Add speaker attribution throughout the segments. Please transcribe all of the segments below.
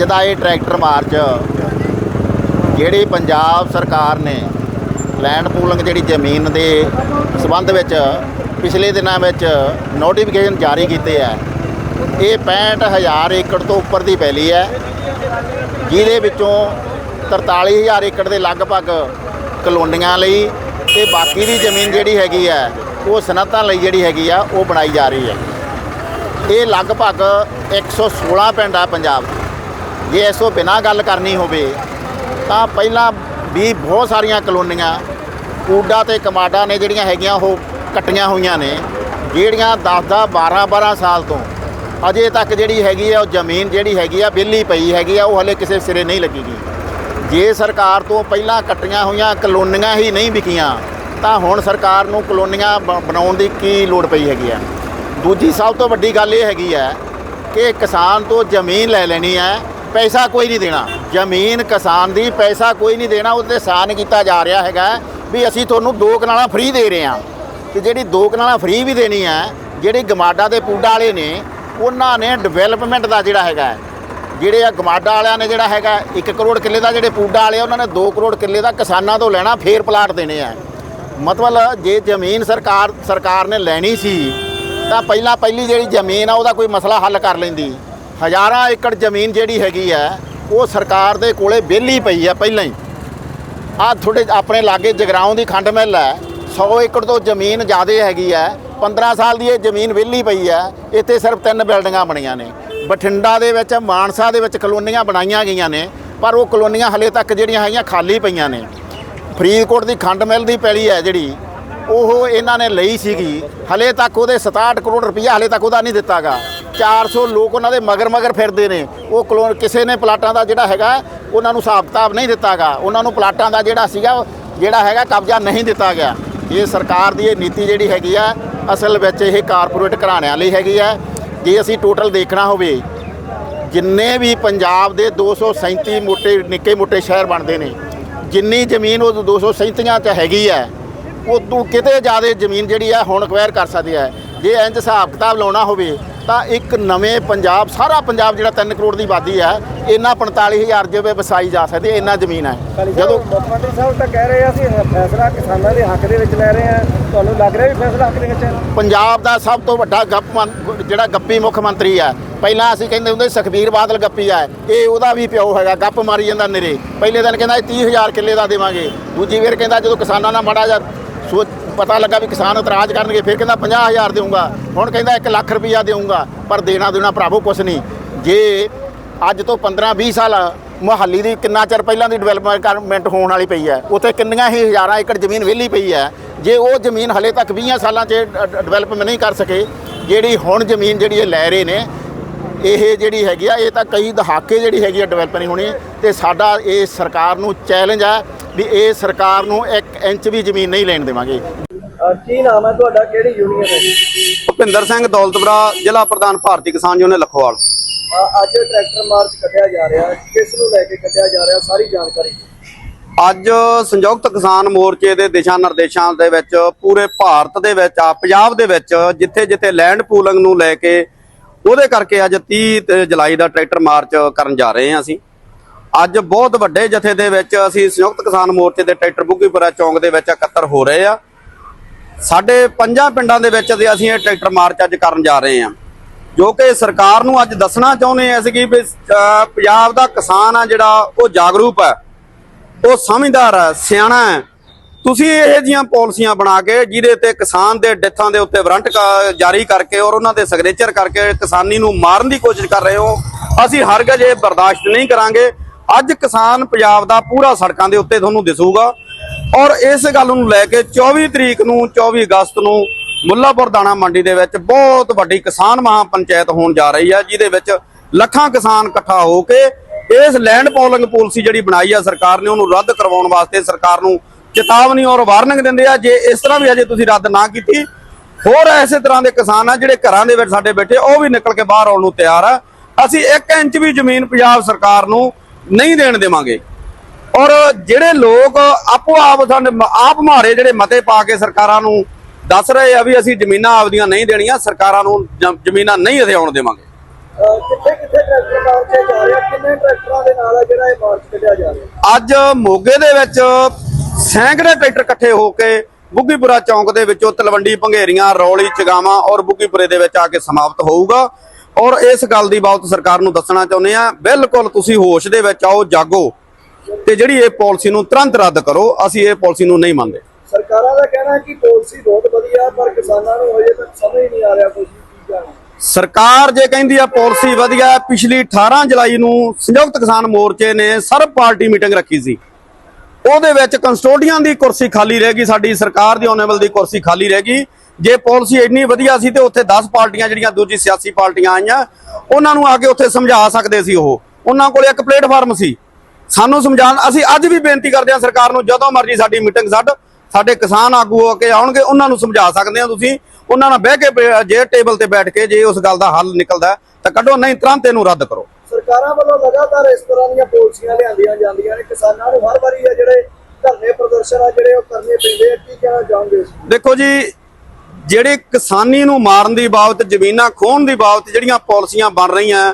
Speaker 1: ਅੱਜ ਦਾ ਇਹ tractor March, ਜਿਹੜੀ ਪੰਜਾਬ ਸਰਕਾਰ ਨੇ ਲੈਂਡ ਪੂਲਿੰਗ ਜਿਹੜੀ ਜ਼ਮੀਨ ਦੇ ਸਬੰਧ ਵਿੱਚ ਪਿਛਲੇ ਦਿਨਾਂ ਵਿੱਚ ਨੋਟੀਫਿਕੇਸ਼ਨ ਜਾਰੀ ਕੀਤੇ ਹੈ ਇਹ 65000 ਏਕੜ ਤੋਂ ਉੱਪਰ ਦੀ ਪੈਲੀ ਹੈ, ਜਿਹਦੇ ਵਿੱਚੋਂ 43000 ਏਕੜ ਦੇ ਲਗਭਗ ਕਲੋਨੀਆਂ ਲਈ ਤੇ ਬਾਕੀ ਦੀ ਜ਼ਮੀਨ ਜਿਹੜੀ ਹੈਗੀ ਹੈ, ਉਹ ਸਨਅਤਾਂ ਲਈ ਜਿਹੜੀ ਹੈਗੀ ਆ, ਉਹ ਬਣਾਈ ਜਾ ਰਹੀ ਹੈ ਇਹ ਲਗਭਗ 116 ਪਿੰਡ ਆ ਪੰਜਾਬ 'ਚ। ਜੇ ਇਸ ਤੋਂ ਬਿਨਾਂ ਗੱਲ ਕਰਨੀ ਹੋਵੇ, ਤਾਂ ਪਹਿਲਾਂ ਵੀ ਬਹੁਤ ਸਾਰੀਆਂ ਕਲੋਨੀਆਂ, ਕੂਡਾ ਤੇ ਕਮਾਡਾ ਨੇ ਜਿਹੜੀਆਂ ਹੈਗੀਆਂ, ਉਹ ਕੱਟੀਆਂ ਹੋਈਆਂ ਨੇ, ਜਿਹੜੀਆਂ 10-10 12-12 ਸਾਲ ਤੋਂ ਅਜੇ ਤੱਕ ਜਿਹੜੀ ਹੈਗੀ ਆ, ਉਹ ਜ਼ਮੀਨ ਜਿਹੜੀ ਹੈਗੀ ਆ, ਵਿਹਲੀ ਪਈ ਹੈਗੀ ਆ, ਉਹ ਹਲੇ ਕਿਸੇ ਸਿਰੇ ਨਹੀਂ ਲੱਗੀ ਗਈ ਜੇ ਸਰਕਾਰ ਤੋਂ ਪਹਿਲਾਂ ਕੱਟੀਆਂ ਹੋਈਆਂ ਕਲੋਨੀਆਂ ਹੀ ਨਹੀਂ ਵਿਕੀਆਂ, ਤਾਂ ਹੁਣ ਸਰਕਾਰ ਨੂੰ ਕਲੋਨੀਆਂ ਬ- ਬਣਾਉਣ ਦੀ ਕੀ ਲੋੜ ਪਈ ਹੈਗੀ ਆ? ਦੂਜੀ ਸਭ ਤੋਂ ਵੱਡੀ ਗੱਲ ਇਹ ਹੈਗੀ ਹੈ ਕਿ ਕਿਸਾਨ ਤੋਂ ਜ਼ਮੀਨ ਲੈ ਲੈਣੀ ਹੈ ਪੈਸਾ ਕੋਈ ਨਹੀਂ ਦੇਣਾ। ਜ਼ਮੀਨ ਕਿਸਾਨ ਦੀ ਪੈਸਾ ਕੋਈ ਨਹੀਂ ਦੇਣਾ ਉਹਦੇ ਸਾਨ ਕੀਤਾ ਜਾ ਰਿਹਾ ਹੈਗਾ ਵੀ ਅਸੀਂ ਤੁਹਾਨੂੰ ਦੋ ਕਨਾਲਾਂ ਫ੍ਰੀ ਦੇ ਰਹੇ ਹਾਂ। ਤੇ ਜਿਹੜੀ ਦੋ ਕਨਾਲਾਂ ਫ੍ਰੀ ਵੀ ਦੇਣੀ ਹੈ ਜਿਹੜੀ ਗਮਾਡਾ ਦੇ ਪੂਡਾ ਵਾਲੇ ਨੇ ਉਹਨਾਂ ਨੇ ਡਿਵੈਲਪਮੈਂਟ ਦਾ ਜਿਹੜਾ ਹੈਗਾ ਜਿਹੜੇ ਆ ਗਮਾਡਾ ਵਾਲਿਆਂ ਨੇ ਜਿਹੜਾ ਹੈਗਾ 1 ਕਰੋੜ ਕਿੱਲੇ ਦਾ ਜਿਹੜੇ ਪੂਡਾ ਵਾਲੇ ਆ, ਉਹਨਾਂ ਨੇ 2 ਕਰੋੜ ਕਿੱਲੇ ਦਾ ਕਿਸਾਨਾਂ ਤੋਂ ਲੈਣਾ ਫੇਰ ਪਲਾਟ ਦੇਣੇ ਆ। ਮਤਲਬ ਜੇ ਜ਼ਮੀਨ ਸਰਕਾਰ ਸਰਕਾਰ ਨੇ ਲੈਣੀ ਸੀ ਤਾਂ ਪਹਿਲਾਂ ਪਹਿਲੀ ਜਿਹੜੀ ਜ਼ਮੀਨ ਆ ਉਹਦਾ ਕੋਈ ਮਸਲਾ ਹੱਲ ਕਰ ਲੈਂਦੀ। ਹਜ਼ਾਰਾਂ ਏਕੜ ਜ਼ਮੀਨ ਜਿਹੜੀ ਹੈਗੀ ਹੈ, ਉਹ ਸਰਕਾਰ ਦੇ ਕੋਲੇ ਵਿਹਲੀ ਪਈ ਹੈ ਪਹਿਲਾਂ ਹੀ। ਆ ਤੁਹਾਡੇ ਆਪਣੇ ਲਾਗੇ ਜਗਰਾਉਂ ਦੀ ਖੰਡ ਮਿੱਲ ਹੈ 100 ਏਕੜ ਤੋਂ ਜ਼ਮੀਨ ਜ਼ਿਆਦਾ ਹੈਗੀ ਹੈ 15 ਸਾਲ ਦੀ ਇਹ ਜ਼ਮੀਨ ਵਿਹਲੀ ਪਈ ਹੈ, ਇੱਥੇ ਸਿਰਫ ਤਿੰਨ ਬਿਲਡਿੰਗਾਂ ਬਣੀਆਂ ਨੇ। ਬਠਿੰਡਾ ਦੇ ਵਿੱਚ, ਮਾਨਸਾ ਦੇ ਵਿੱਚ ਕਲੋਨੀਆਂ ਬਣਾਈਆਂ ਗਈਆਂ ਨੇ, ਪਰ ਉਹ ਕਲੋਨੀਆਂ ਹਲੇ ਤੱਕ ਜਿਹੜੀਆਂ ਹੈਗੀਆਂ ਖਾਲੀ ਪਈਆਂ ਨੇ। ਫਰੀਦਕੋਟ ਦੀ ਖੰਡ ਮਿੱਲ ਦੀ ਪੈਲੀ ਹੈ ਜਿਹੜੀ ਉਹ ਇਹਨਾਂ ਨੇ ਲਈ ਸੀਗੀ। ਹਲੇ ਤੱਕ ਉਹਦੇ 67 ਕਰੋੜ ਰੁਪਈਆ ਹਲੇ ਤੱਕ ਉਹਦਾ ਨਹੀਂ ਦਿੱਤਾ ਦਿੱਤਾਗਾ 400 ਲੋਕ ਉਹਨਾਂ ਦੇ ਮਗਰ ਮਗਰ ਫਿਰਦੇ ਨੇ। ਉਹ ਕਲੋਨ ਕਿਸੇ ਨੇ ਪਲਾਟਾਂ ਦਾ ਜਿਹੜਾ ਹੈਗਾ, ਉਹਨਾਂ ਨੂੰ ਹਿਸਾਬ ਕਿਤਾਬ ਨਹੀਂ ਦਿੱਤਾਗਾ। ਉਹਨਾਂ ਨੂੰ ਪਲਾਟਾਂ ਦਾ ਜਿਹੜਾ ਸੀਗਾ, ਜਿਹੜਾ ਹੈਗਾ ਕਬਜ਼ਾ ਨਹੀਂ ਦਿੱਤਾ ਗਿਆ ਇਹ ਸਰਕਾਰ ਦੀ ਇਹ ਨੀਤੀ ਜਿਹੜੀ ਹੈਗੀ ਆ, ਅਸਲ ਵਿੱਚ ਇਹ ਕਾਰਪੋਰੇਟ ਘਰਾਣਿਆਂ ਲਈ ਹੈਗੀ ਆ। ਜੇ ਅਸੀਂ ਟੋਟਲ ਦੇਖਣਾ ਹੋਵੇ, ਜਿੰਨੇ ਵੀ ਪੰਜਾਬ ਦੇ 237 ਮੋਟੇ, ਨਿੱਕੇ ਮੋਟੇ ਸ਼ਹਿਰ ਬਣਦੇ ਨੇ, ਜਿੰਨੀ ਜ਼ਮੀਨ ਉਹ 237 ਚ ਹੈਗੀ ਹੈ ਉਦੋਂ ਕਿਤੇ ਜ਼ਿਆਦਾ ਜ਼ਮੀਨ ਜਿਹੜੀ ਹੈ ਹੁਣ ਅਕਵਾਇਰ ਕਰ ਸਕਦੇ ਆ। ਜੇ ਇੰਜ ਹਿਸਾਬ ਕਿਤਾਬ ਲਾਉਣਾ ਹੋਵੇ ਤਾਂ ਇੱਕ ਨਵੇਂ ਪੰਜਾਬ ਸਾਰਾ ਪੰਜਾਬ ਜਿਹੜਾ 3 ਕਰੋੜ ਦੀ ਆਬਾਦੀ ਹੈ ਇਹਨਾਂ 45000 ਜਿਵੇਂ ਵਸਾਈ ਜਾ ਸਕਦੀ ਹੈ ਇੰਨਾ ਜ਼ਮੀਨ ਹੈ
Speaker 2: ਜਦੋਂ ਮੁੱਖ ਮੰਤਰੀ ਸਾਹਿਬ ਤਾਂ ਕਹਿ ਰਹੇ ਆ ਅਸੀਂ ਫੈਸਲਾ ਕਿਸਾਨਾਂ ਦੇ ਹੱਕ ਦੇ ਵਿੱਚ ਲੈ ਰਹੇ ਆ। ਤੁਹਾਨੂੰ ਲੱਗ ਰਿਹਾ ਵੀ ਫੈਸਲਾ ਹੱਕ ਦੇ ਵਿੱਚ ਹੈ?
Speaker 1: ਪੰਜਾਬ ਦਾ ਸਭ ਤੋਂ ਵੱਡਾ ਗੱਪ ਜਿਹੜਾ ਗੱਪੀ ਮੁੱਖ ਮੰਤਰੀ ਆ ਪਹਿਲਾਂ ਅਸੀਂ ਕਹਿੰਦੇ ਹੁੰਦੇ ਸੁਖਬੀਰ ਬਾਦਲ ਗੱਪੀ ਆ ਇਹ ਉਹਦਾ ਵੀ ਪਿਓ ਹੈਗਾ ਗੱਪ ਮਾਰੀ ਜਾਂਦਾ ਨਿਰੇ। ਪਹਿਲੇ ਦਿਨ ਕਹਿੰਦਾ ਇਹ 30000 ਕਿੱਲੇ ਦਾ ਦੇਵਾਂਗੇ। ਦੂਜੀ ਵਾਰ ਕਹਿੰਦਾ ਜਦੋਂ ਕਿਸਾਨਾਂ ਨਾਲ ਮਾੜਾ ਜਿਹਾ ਸੋਚ ਪਤਾ ਲੱਗਾ ਵੀ ਕਿਸਾਨ ਇਤਰਾਜ਼ ਕਰਨਗੇ, ਫਿਰ ਕਹਿੰਦਾ 50000 ਦੇਊਂਗਾ। ਹੁਣ ਕਹਿੰਦਾ 1 ਲੱਖ ਰੁਪਈਆ ਦੇਊਂਗਾ, ਪਰ ਦੇਣਾ ਦੇਣਾ ਭਰਾਵੋ ਕੁਛ ਨਹੀਂ। ਜੇ ਅੱਜ ਤੋਂ 15 20 ਸਾਲ ਮੁਹੱਲੀ ਦੀ ਕਿੰਨਾ ਚਿਰ ਪਹਿਲਾਂ ਦੀ ਡਿਵੈਲਪਮੈਂਟ ਹੋਣ ਵਾਲੀ ਪਈ ਹੈ, ਉੱਥੇ ਕਿੰਨੀਆਂ ਹੀ ਹਜ਼ਾਰਾਂ ਏਕੜ ਜ਼ਮੀਨ ਵਿਹਲੀ ਪਈ ਹੈ। ਜੇ ਉਹ ਜ਼ਮੀਨ ਹਲੇ ਤੱਕ 20 ਸਾਲਾਂ 'ਚ ਡਿਵੈਲਪਮੈਂਟ ਨਹੀਂ ਕਰ ਸਕੇ, ਜਿਹੜੀ ਹੁਣ ਜ਼ਮੀਨ ਜਿਹੜੀ ਇਹ ਲੈ ਰਹੇ ਨੇ, ਇਹ ਜਿਹੜੀ ਹੈਗੀ ਆ, ਇਹ ਤਾਂ ਕਈ ਦਹਾਕੇ ਜਿਹੜੀ ਹੈਗੀ ਆ ਡਿਵੈਲਪ ਨਹੀਂ ਹੋਣੀ, ਤੇ ਸਾਡਾ ਇਹ ਸਰਕਾਰ ਨੂੰ ਚੈਲੰਜ ਆ ਵੀ ਇਹ ਸਰਕਾਰ ਨੂੰ 1 ਇੰਚ ਵੀ ਜ਼ਮੀਨ ਨਹੀਂ ਲੈਣ ਦੇਵਾਂਗੇ।
Speaker 2: ਕੀ ਨਾਮ ਹੈ ਤੁਹਾਡਾ? ਕਿਹੜੀ ਯੂਨੀਅਨ ਹੈ?
Speaker 3: ਭੁਪਿੰਦਰ ਸਿੰਘ ਦੌਲਤਪੁਰਾ ਜ਼ਿਲ੍ਹਾ ਪ੍ਰਧਾਨ ਭਾਰਤੀ ਕਿਸਾਨ ਯੂਨੀਅਨ ਲਖਵਾਲ।
Speaker 2: ਅੱਜ ਟਰੈਕਟਰ ਮਾਰਚ ਕੱਢਿਆ ਜਾ ਰਿਹਾ ਕਿਸ ਨੂੰ ਲੈ ਕੇ ਕੱਢਿਆ ਜਾ ਰਿਹਾ? ਸਾਰੀ ਜਾਣਕਾਰੀ।
Speaker 3: ਅੱਜ ਸੰਯੁਕਤ ਕਿਸਾਨ ਮੋਰਚੇ ਦੇ ਦਿਸ਼ਾ ਨਿਰਦੇਸ਼ਾਂ ਦੇ ਵਿੱਚ ਪੂਰੇ ਭਾਰਤ ਦੇ ਵਿੱਚ ਆ ਪੰਜਾਬ ਦੇ ਵਿੱਚ ਜਿੱਥੇ ਜਿੱਥੇ ਲੈਂਡ ਪੂਲਿੰਗ ਨੂੰ ਲੈ ਕੇ ਉਹਦੇ ਕਰਕੇ ਅੱਜ 30 ਤੇ ਜੁਲਾਈ ਦਾ ਟਰੈਕਟਰ ਮਾਰਚ ਕਰਨ ਜਾ ਰਹੇ ਹਾਂ ਅਸੀਂ। ਅੱਜ ਬਹੁਤ ਵੱਡੇ ਜਥੇ ਦੇ ਵਿੱਚ ਅਸੀਂ ਸੰਯੁਕਤ ਕਿਸਾਨ ਮੋਰਚੇ ਦੇ ਟਰੈਕਟਰ ਬੁੱਗੀਪੁਰਾ ਚੌਂਕ ਦੇ ਵਿੱਚ ਇਕੱਤਰ ਹੋ ਰਹੇ ਆ। ਸਾਡੇ ਪੰਜਾਂ ਪਿੰਡਾਂ ਦੇ ਵਿੱਚ ਦੇ ਅਸੀਂ ਇਹ ਟਰੈਕਟਰ ਮਾਰਚ ਅੱਜ ਕਰਨ ਜਾ ਰਹੇ ਹਾਂ ਜੋ ਕਿ ਸਰਕਾਰ ਨੂੰ ਅੱਜ ਦੱਸਣਾ ਚਾਹੁੰਦੇ ਹਾਂ ਅਸੀਂ ਕਿ ਵੀ, ਪੰਜਾਬ ਦਾ ਕਿਸਾਨ ਆ ਜਿਹੜਾ ਉਹ ਜਾਗਰੂਕ ਹੈ ਉਹ ਸਮਝਦਾਰ ਹੈ ਸਿਆਣਾ ਹੈ ਤੁਸੀਂ ਇਹ ਜੀਆਂ ਪਾਲਿਸੀਆਂ ਬਣਾ ਕੇ ਜਿਹਦੇ ਤੇ ਕਿਸਾਨ ਦੇ ਡੈਥਾਂ ਦੇ ਉੱਤੇ ਵਾਰੰਟ ਕਾ- ਜਾਰੀ ਕਰਕੇ ਔਰ ਉਹਨਾਂ ਦੇ ਸਿਗਨੇਚਰ ਕਰਕੇ ਕਿਸਾਨੀ ਨੂੰ ਮਾਰਨ ਦੀ ਕੋਸ਼ਿਸ਼ ਕਰ ਰਹੇ ਹੋ ਅਸੀਂ ਹਰਗਜ਼ ਇਹ ਬਰਦਾਸ਼ਤ ਨਹੀਂ ਕਰਾਂਗੇ। ਅੱਜ ਕਿਸਾਨ ਪੰਜਾਬ ਦਾ ਪੂਰਾ ਸੜਕਾਂ ਦੇ ਉੱਤੇ ਤੁਹਾਨੂੰ ਦਿਸੂਗਾ। ਔਰ ਇਸ ਗੱਲ ਨੂੰ ਲੈ ਕੇ 24 ਤਰੀਕ ਨੂੰ 24 ਅਗਸਤ ਨੂੰ ਮੁੱਲਾਪੁਰ ਦਾਣਾ ਮੰਡੀ ਦੇ ਵਿੱਚ ਬਹੁਤ ਵੱਡੀ ਕਿਸਾਨ ਮਹਾ ਪੰਚਾਇਤ ਹੋਣ ਜਾ ਰਹੀ ਹੈ ਜਿਹਦੇ ਵਿੱਚ ਲੱਖਾਂ ਕਿਸਾਨ ਇਕੱਠਾ ਹੋ ਕੇ ਇਸ ਲੈਂਡ ਪੋਲਿੰਗ ਪਾਲਿਸੀ ਜਿਹੜੀ ਬਣਾਈ ਆ, ਸਰਕਾਰ ਨੇ ਉਹਨੂੰ ਰੱਦ ਕਰਵਾਉਣ ਵਾਸਤੇ ਸਰਕਾਰ ਨੂੰ ਚੇਤਾਵਨੀ ਔਰ ਵਾਰਨਿੰਗ ਦਿੰਦੇ ਆ। ਜੇ ਇਸ ਤਰ੍ਹਾਂ ਵੀ ਅਜੇ ਤੁਸੀਂ ਰੱਦ ਨਾ ਕੀਤੀ, ਹੋਰ ਐਸੇ ਤਰ੍ਹਾਂ ਦੇ ਕਿਸਾਨ ਆ ਜਿਹੜੇ ਘਰਾਂ ਦੇ ਵਿੱਚ ਸਾਡੇ ਬੈਠੇ, ਉਹ ਵੀ ਨਿਕਲ ਕੇ ਬਾਹਰ ਆਉਣ ਨੂੰ ਤਿਆਰ ਆ। ਅਸੀਂ 1 ਇੰਚ ਵੀ ਜ਼ਮੀਨ ਪੰਜਾਬ ਸਰਕਾਰ ਨੂੰ ਨਹੀਂ ਦੇਣ ਦੇਵਾਂਗੇ। ਔਰ ਜਿਹੜੇ ਲੋਕ ਆਪੋ ਆਪ ਸਾਡੇ ਆਪ ਮਾਰੇ ਜਿਹੜੇ ਮਤੇ ਪਾ ਕੇ ਸਰਕਾਰਾਂ ਨੂੰ ਦੱਸ ਰਹੇ ਆ ਵੀ ਅਸੀਂ ਜ਼ਮੀਨਾਂ ਆਪਦੀਆਂ ਨਹੀਂ ਦੇਣੀਆਂ ਸਰਕਾਰਾਂ ਨੂੰ ਜ਼ਮੀਨਾਂ ਨਹੀਂ ਅਸੀਂ ਆਉਣ ਦੇਵਾਂਗੇ। ਅੱਜ ਮੋਗੇ ਦੇ ਵਿੱਚ ਸੈਂਕੜੇ ਟਰੈਕਟਰ ਇਕੱਠੇ ਹੋ ਕੇ ਬੁੱਗੀਪੁਰਾ ਚੌਂਕ ਦੇ ਵਿੱਚੋਂ ਤਲਵੰਡੀ ਭੰਗੇਰੀਆਂ ਰੌਲੀ ਚਗਾਵਾਂ ਔਰ ਬੁੱਗੀਪੁਰੇ ਦੇ ਵਿੱਚ ਆ ਕੇ ਸਮਾਪਤ ਹੋਊਗਾ। ਔਰ ਇਸ ਗੱਲ ਦੀ ਬਾਬਤ ਸਰਕਾਰ ਨੂੰ ਦੱਸਣਾ ਚਾਹੁੰਦੇ ਆ ਬਿਲਕੁਲ ਤੁਸੀਂ ਹੋਸ਼ ਦੇ ਵਿੱਚ ਆਓ ਜਾਗੋ ਤੇ ਜਿਹੜੀ ਇਹ ਪਾਲਿਸੀ ਨੂੰ ਤੁਰੰਤ ਰੱਦ ਕਰੋ ਅਸੀਂ ਇਹ ਪਾਲਿਸੀ ਨੂੰ ਨਹੀਂ ਮੰਨਦੇ।
Speaker 2: ਸਰਕਾਰਾਂ ਦਾ ਕਹਿਣਾ ਹੈ ਕਿ ਪਾਲਿਸੀ ਬਹੁਤ ਵਧੀਆ ਪਰ ਕਿਸਾਨਾਂ ਨੂੰ ਹਜੇ ਤੱਕ ਸਮਝ ਨਹੀਂ ਆ ਰਿਹਾ ਕੁਝ ਕੀ ਜਾਣਾ
Speaker 3: ਸਰਕਾਰ ਜੇ ਕਹਿੰਦੀ ਆ ਪਾਲਿਸੀ ਵਧੀਆ ਪਿਛਲੀ 18 ਜੁਲਾਈ ਨੂੰ ਸੰਯੁਕਤ ਕਿਸਾਨ ਮੋਰਚੇ ਨੇ ਸਰਬ ਪਾਰਟੀ ਮੀਟਿੰਗ ਰੱਖੀ ਸੀ। ਉਹਦੇ ਵਿੱਚ ਕਨਸਟੋਡੀਅਨ ਦੀ ਕੁਰਸੀ ਖਾਲੀ ਰਹਿ ਗਈ, ਸਾਡੀ ਸਰਕਾਰ ਦੀ ਓਨੇਬਲ ਦੀ ਕੁਰਸੀ ਖਾਲੀ ਰਹਿ ਗਈ। ਜੇ ਪਾਲਿਸੀ ਇੰਨੀ ਵਧੀਆ ਸੀ ਤੇ ਉੱਥੇ 10 ਪਾਰਟੀਆਂ ਜਿਹੜੀਆਂ ਦੂਜੀ ਸਿਆਸੀ ਪਾਰਟੀਆਂ ਆਈਆਂ, ਉਹਨਾਂ ਨੂੰ ਆ ਕੇ ਉੱਥੇ ਸਮਝਾ ਸਕਦੇ ਸੀ ਉਹ। ਉਹਨਾਂ ਕੋਲ ਇੱਕ ਪਲੇਟਫਾਰਮ ਸੀ। ਸਾਨੂੰ ਸਮਝਾਉਣ, ਅਸੀਂ ਅੱਜ ਵੀ ਬੇਨਤੀ ਕਰਦੇ ਹਾਂ ਸਰਕਾਰ ਨੂੰ, ਜਦੋਂ ਮਰਜ਼ੀ ਸਾਡੀ ਮੀਟਿੰਗ ਛੱਡ, ਸਾਡੇ ਕਿਸਾਨ ਆਗੂ ਹੋ ਕੇ ਆਉਣਗੇ, ਉਹਨਾਂ ਨੂੰ ਸਮਝਾ ਸਕਦੇ ਹੋ ਤੁਸੀਂ। ਉਹਨਾਂ ਨਾਲ ਬਹਿ ਕੇ ਜੇ ਟੇਬਲ ਤੇ ਬੈਠ ਕੇ ਜੇ ਉਸ ਗੱਲ ਦਾ ਹੱਲ ਨਿਕਲਦਾ ਤਾਂ ਕੱਢੋ, ਨਹੀਂ, ਤੁਰੰਤ ਇਹਨੂੰ ਰੱਦ ਕਰੋ।
Speaker 2: ਸਰਕਾਰਾਂ ਵੱਲੋਂ ਲਗਾਤਾਰ ਇਸ ਤਰ੍ਹਾਂ ਦੀਆਂ ਪਾਲਿਸੀਆਂ ਲਿਆਂਦੀਆਂ ਜਾਂਦੀਆਂ ਨੇ। ਕਿਸਾਨਾਂ ਨੂੰ ਹਰ ਵਾਰੀ ਆ ਜਿਹੜੇ ਧਰਨੇ ਪ੍ਰਦਰਸ਼ਨ ਆ, ਜਿਹੜੇ ਉਹ ਕਰਨੇ ਪੈਂਦੇ ਆ, ਕੀ ਕਹਿਣਾ ਚਾਹੋਗੇ
Speaker 3: ਦੇਖੋ ਜੀ, ਜਿਹੜੇ ਕਿਸਾਨੀ ਨੂੰ ਮਾਰਨ ਦੀ ਬਾਬਤ, ਜ਼ਮੀਨਾਂ ਖੋਹਣ ਦੀ ਬਾਬਤ ਜਿਹੜੀਆਂ ਪਾਲਿਸੀਆਂ ਬਣ ਰਹੀਆਂ,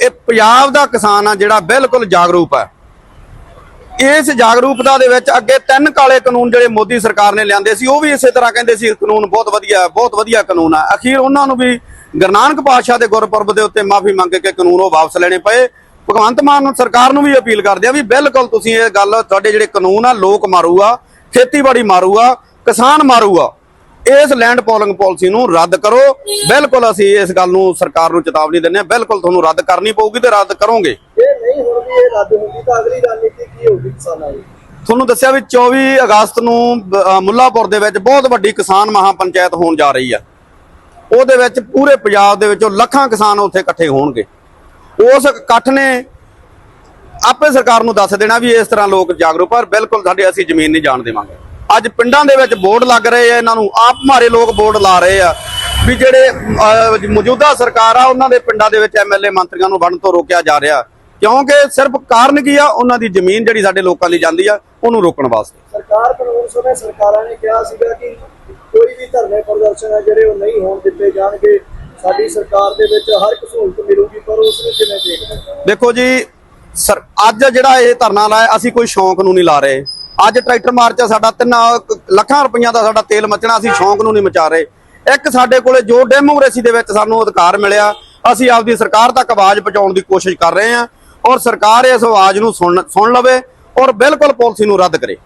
Speaker 3: ਇਹ ਪੰਜਾਬ ਦਾ ਕਿਸਾਨ ਆ ਜਿਹੜਾ ਬਿਲਕੁਲ ਜਾਗਰੂਕ ਹੈ ਇਸ ਜਾਗਰੂਕਤਾ ਦੇ ਵਿੱਚ ਅੱਗੇ ਤਿੰਨ ਕਾਲੇ ਕਾਨੂੰਨ ਜਿਹੜੇ ਮੋਦੀ ਸਰਕਾਰ ਨੇ ਲਿਆਂਦੇ ਸੀ, ਉਹ ਵੀ ਇਸੇ ਤਰ੍ਹਾਂ ਕਹਿੰਦੇ ਸੀ, ਕਾਨੂੰਨ ਬਹੁਤ ਵਧੀਆ ਬਹੁਤ ਵਧੀਆ ਕਾਨੂੰਨ ਹੈ ਅਖੀਰ ਉਹਨਾਂ ਨੂੰ ਵੀ ਗੁਰੂ ਨਾਨਕ ਪਾਤਸ਼ਾਹ ਦੇ ਗੁਰਪੁਰਬ ਦੇ ਉੱਤੇ ਮਾਫੀ ਮੰਗ ਕੇ ਕਾਨੂੰਨ ਉਹ ਵਾਪਸ ਲੈਣੇ ਪਏ। ਭਗਵੰਤ ਮਾਨ ਨੂੰ ਸਰਕਾਰ ਨੂੰ ਵੀ ਅਪੀਲ ਕਰਦੇ ਆ ਵੀ ਬਿਲਕੁਲ ਤੁਸੀਂ ਇਹ ਗੱਲ ਤੁਹਾਡੇ ਜਿਹੜੇ ਕਾਨੂੰਨ ਆ ਲੋਕ ਮਾਰੂਗਾ ਖੇਤੀਬਾੜੀ ਮਾਰੂਗਾ ਕਿਸਾਨ ਮਾਰੂਗਾ ਇਸ ਲੈਂਡ ਪੋਲਿੰਗ ਪਾਲਿਸੀ ਨੂੰ ਰੱਦ ਕਰੋ। ਬਿਲਕੁਲ ਅਸੀਂ ਇਸ ਗੱਲ ਨੂੰ ਸਰਕਾਰ ਨੂੰ ਚੇਤਾਵਨੀ ਦਿੰਦੇ ਹਾਂ ਬਿਲਕੁਲ ਤੁਹਾਨੂੰ ਰੱਦ ਕਰਨੀ ਪਊਗੀ ਤੇ ਰੱਦ ਕਰੋਗੇ।
Speaker 2: ਜੇ ਨਹੀਂ ਹੁਣ ਵੀ ਇਹ ਰੱਦ ਹੁੰਦੀ ਤਾਂ ਅਗਲੀ ਰਣਨੀਤੀ ਕੀ ਹੋਊਗੀ ਕਿਸਾਨਾਂ ਦੀ?
Speaker 3: ਤੁਹਾਨੂੰ ਦੱਸਿਆ ਵੀ 24 ਅਗਸਤ ਨੂੰ ਮੁੱਲਾਪੁਰ ਦੇ ਵਿੱਚ ਬਹੁਤ ਵੱਡੀ ਕਿਸਾਨ ਮਹਾ ਪੰਚਾਇਤ ਹੋਣ ਜਾ ਰਹੀ ਆ। ਉਹਦੇ ਵਿੱਚ ਪੂਰੇ ਪੰਜਾਬ ਦੇ ਵਿੱਚੋਂ ਲੱਖਾਂ ਕਿਸਾਨ ਉੱਥੇ ਇਕੱਠੇ ਹੋਣਗੇ। ਉਸ ਇਕੱਠ ਨੇ ਆਪੇ ਸਰਕਾਰ ਨੂੰ ਦੱਸ ਦੇਣਾ ਵੀ ਇਸ ਤਰ੍ਹਾਂ ਲੋਕ ਜਾਗਰੂਕ ਪਰ ਬਿਲਕੁਲ ਸਾਡੇ ਅਸੀਂ ਜ਼ਮੀਨ ਨਹੀਂ ਜਾਣ ਦੇਵਾਂਗੇ। ਅੱਜ ਪਿੰਡਾਂ ਦੇ ਵਿੱਚ ਬੋਰਡ ਲੱਗ ਰਹੇ ਆ, ਇਹਨਾਂ ਨੂੰ ਆਪ ਮਾਰੇ ਲੋਕ ਬੋਰਡ ਲਾ ਰਹੇ ਆ ਵੀ ਜਿਹੜੇ ਮੌਜੂਦਾ ਸਰਕਾਰ ਆ, ਉਹਨਾਂ ਦੇ ਪਿੰਡਾਂ ਦੇ ਵਿੱਚ ਐਮਐਲਏ ਮੰਤਰੀਆਂ ਨੂੰ ਵੜਨ ਤੋਂ ਰੋਕਿਆ ਜਾ ਰਿਹਾ। ਕਿਉਂਕਿ ਸਿਰਫ ਕਾਰਨ ਕੀ ਆ? ਉਹਨਾਂ ਦੀ ਜ਼ਮੀਨ ਜਿਹੜੀ ਸਾਡੇ ਲੋਕਾਂ ਲਈ ਜਾਂਦੀ ਆ, ਉਹਨੂੰ ਰੋਕਣ ਵਾਸਤੇ।
Speaker 2: ਸਰਕਾਰ ਕਾਨੂੰਨ ਸਮੇਂ ਸਰਕਾਰਾਂ ਨੇ ਕਿਹਾ ਸੀਗਾ ਕਿ ਕੋਈ ਵੀ ਧਰਨੇ ਪ੍ਰਦਰਸ਼ਨ ਆ ਜਿਹੜੇ ਉਹ ਨਹੀਂ ਹੋਣ ਦਿੱਤੇ ਜਾਣਗੇ, ਸਾਡੀ ਸਰਕਾਰ ਦੇ ਵਿੱਚ ਹਰ ਇੱਕ ਸਹੂਲਤ ਮਿਲੂਗੀ, ਪਰ ਉਸ ਨੂੰ ਕਿਵੇਂ ਦੇਖਦੇ
Speaker 3: ਦੇਖੋ ਜੀ, ਸਰ, ਅੱਜ ਜਿਹੜਾ ਇਹ ਧਰਨਾ ਲਾਇਆ, ਅਸੀਂ ਕੋਈ ਸ਼ੌਂਕ ਨੂੰ ਨਹੀਂ ਲਾ ਰਹੇ। ਅੱਜ ਟਰੈਕਟਰ ਮਾਰਚ ਸਾਡਾ ਤਿੰਨਾਂ ਲੱਖਾਂ ਰੁਪਈਆ ਦਾ ਸਾਡਾ ਤੇਲ ਮਚਣਾ, ਅਸੀਂ ਸ਼ੌਂਕ ਨੂੰ ਨਹੀਂ ਮਚਾ ਰਹੇ। ਇੱਕ ਸਾਡੇ ਕੋਲੇ ਜੋ ਡੈਮੋਕ੍ਰੇਸੀ ਦੇ ਵਿੱਚ ਸਾਨੂੰ ਅਧਿਕਾਰ ਮਿਲਿਆ, ਅਸੀਂ ਆਪਦੀ ਸਰਕਾਰ ਤੱਕ ਆਵਾਜ਼ ਪਹੁੰਚਾਉਣ ਦੀ ਕੋਸ਼ਿਸ਼ ਕਰ ਰਹੇ ਹਾਂ ਔਰ ਸਰਕਾਰ ਇਸ ਆਵਾਜ਼ ਨੂੰ ਸੁਣ ਸੁਣ ਲਵੇ ਔਰ ਬਿਲਕੁਲ ਪਾਲਿਸੀ ਨੂੰ ਰੱਦ ਕਰੇ।